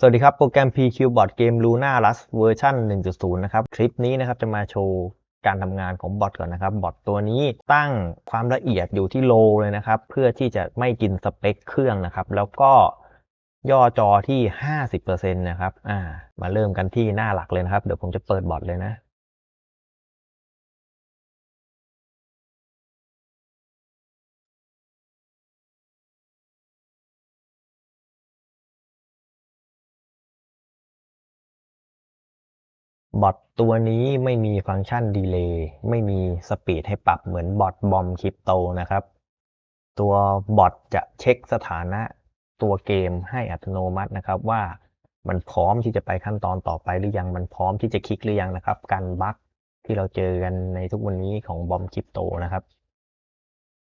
สวัสดีครับ โปรแกรม PQ Bot Game Luna Rust เวอร์ชัน1.0 นะครับ คลิปนี้นะครับจะมาโชว์การทำงานของบอทก่อนนะครับ บอทตัวนี้ตั้งความละเอียดอยู่ที่โลเลยนะครับ เพื่อที่จะไม่กินสเปคเครื่องนะครับ แล้วก็ย่อจอที่ 50%นะครับ อ่า มาเริ่มกันที่หน้าหลักเลยนะครับ เดี๋ยวผมจะเปิดบอทเลยนะ บอทตัวนี้ไม่มีฟังก์ชันดีเลย์ไม่มีสปีดให้ปรับเหมือนบอทบอมคริปโตนะครับ ตัวบอทจะเช็คสถานะตัวเกมให้อัตโนมัตินะครับว่ามันพร้อมที่จะไปขั้นตอนต่อไปหรือยัง มันพร้อมที่จะคลิกหรือยังนะครับ การบั๊กที่เราเจอกันในทุกวันนี้ของบอมคริปโตนะครับ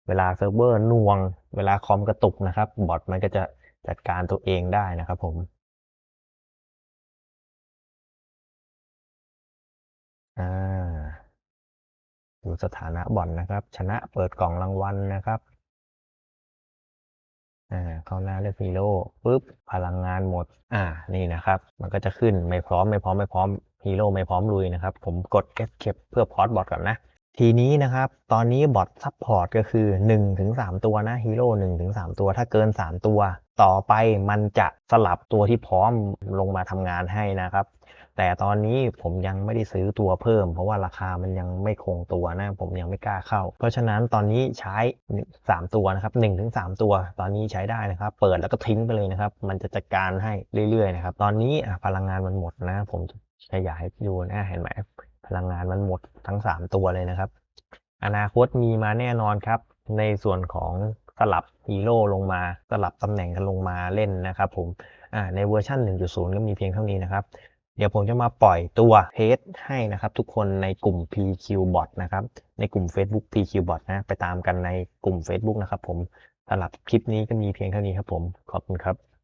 เวลาเซิร์ฟเวอร์น่วง เวลาคอมกระตุกนะครับ บอทมันก็จะจัดการตัวเองได้นะครับผม อ่า ดูสถานะบอลนะครับ ชนะเปิดกล่องรางวัลนะครับ อ่า เข้าหน้าเลือกฮีโร่ปุ๊บ พลังงานหมด อ่า นี่นะครับ มันก็จะขึ้นไม่พร้อมไม่พร้อมไม่พร้อมฮีโร่ไม่พร้อมลุยนะครับ ผมกด escape เพื่อพอร์ตบอทก่อนนะทีนี้นะครับ ตอนนี้บอทซัพพอร์ตก็คือ1ถึง3ตัวนะฮีโร่1ถึง3ตัว ถ้าเกิน 3 ตัว ต่อไปมันจะสลับตัวที่พร้อมลงมาทำงานให้นะครับ แต่ตอนนี้ผมยังไม่ได้ซื้อตัวเพิ่ม เพราะว่าราคามันยังไม่คงตัวนะ ผมยังไม่กล้าเข้า เพราะฉะนั้นตอนนี้ใช้ 3 ตัวนะครับ1ถึง3ตัว ตอนนี้ใช้ได้นะครับ เปิดแล้วก็ทิ้งไปเลยนะครับ มันจะจัดการให้เรื่อยๆนะครับ ตอนนี้พลังงานมันหมดนะ ผมขยายดูนะเห็นไหมพลังงานมันหมดทั้ง 3 ตัวเลยนะครับ อนาคตมีมาแน่นอนครับ ในส่วนของ สลับฮีโร่ลงมาสลับตำแหน่งกันลงมาเล่นนะครับผมในเวอร์ชัน1.0 ก็มีเพียงเท่านี้นะครับ เดี๋ยวผมจะมาปล่อยตัวเฮดให้นะครับ ทุกคนในกลุ่ม PQ Bot นะครับ ในกลุ่ม Facebook PQ Bot นะ ไปตามกันในกลุ่ม Facebook นะครับผมสำหรับคลิปนี้ก็มีเพียงเท่านี้ครับผม ขอบคุณครับ